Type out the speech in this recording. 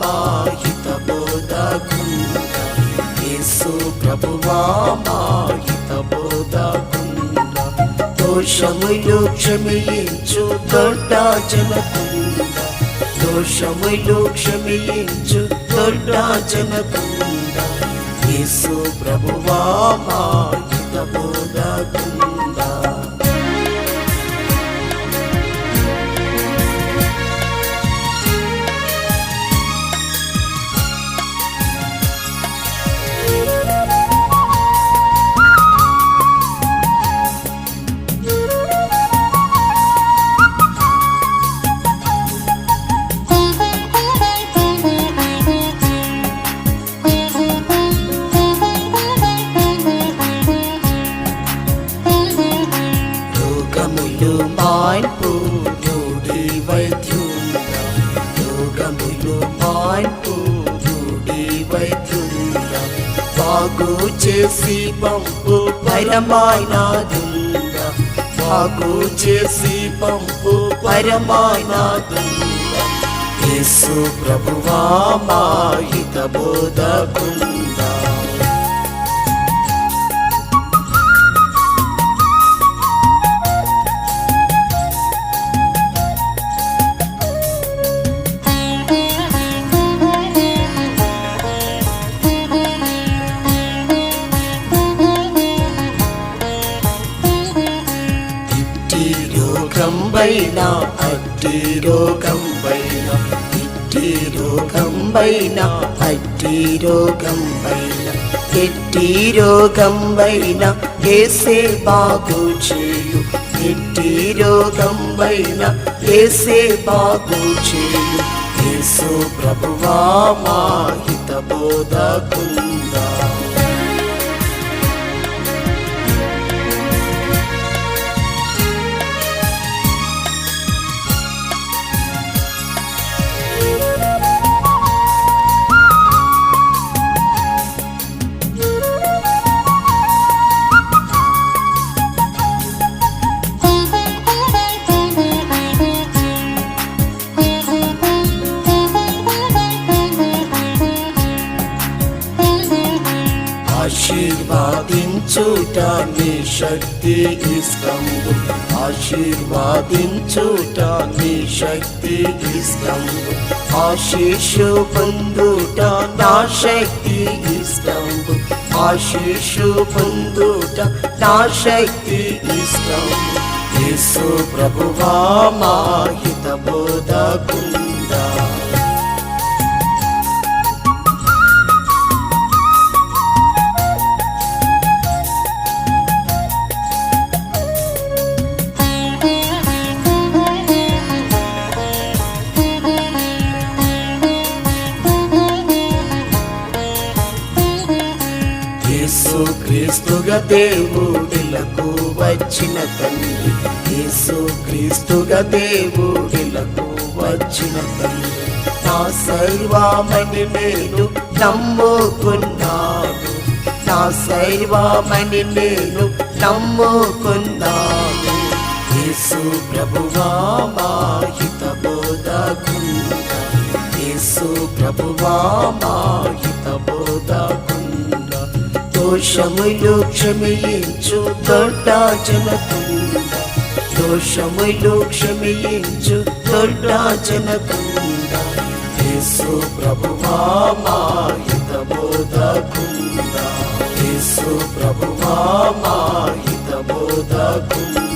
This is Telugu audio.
మాహిత బోధ కుండ యేసు ప్రభువా మాహిత బోధ కుండ దోషములు క్షమించు దొడ్డ జనకుండ దోషములు క్షమించు దొడ్డ జనకుండ యేసు ప్రభువా మా యోగములు మాన్పు రూఢి యోగములు మాన్పు రూఢి వైద్యుండ బాగు చేసి పంపు పరమానాదుండ బాగు చేసి పంపు పరమానాదుండ యేసు ప్రభువా మాహిత బోధకుందా రోగం అట్టి రోగం ఇట్టి రోగం అట్టి రోగం ఎట్టి రోగం ఏసే బాగు చేయు ఎట్టి రోగం ఏసే బాగు చేయు. యేసు ప్రభువా మాహిత బోధకుందా ఆశీర్వాదించుట నీ శక్తి ఇష్టము ఆశీర్వాదించుట నీ శక్తి ఇష్టము ఆశీషు పొందుట నా శక్తి ఇష్టము ఆశీషు పొందుట నా శక్తి ఇష్టము యేసు ప్రభువా మాహిత బోధకుందా క్రీస్తుగా దేవుడిలకు వచ్చిన తండ్రి యేసు క్రీస్తుగా దేవుడిలకు వచ్చిన తండ్రి నా సర్వమని నేను నమ్ముకున్నాను. నా సర్వమని నేను నమ్ముకున్నాను. యేసు ప్రభువా మాహిత బోధకుండ యేసు ప్రభువా మాహిత బోధకుండ దోషములు క్షమించు దొడ్డ జనకుండ దోషములు క్షమించు దొడ్డ జనకుండ యేసు ప్రభువా మాహిత బోధకుండ యేసు ప్రభువా మాహిత బోధకుండ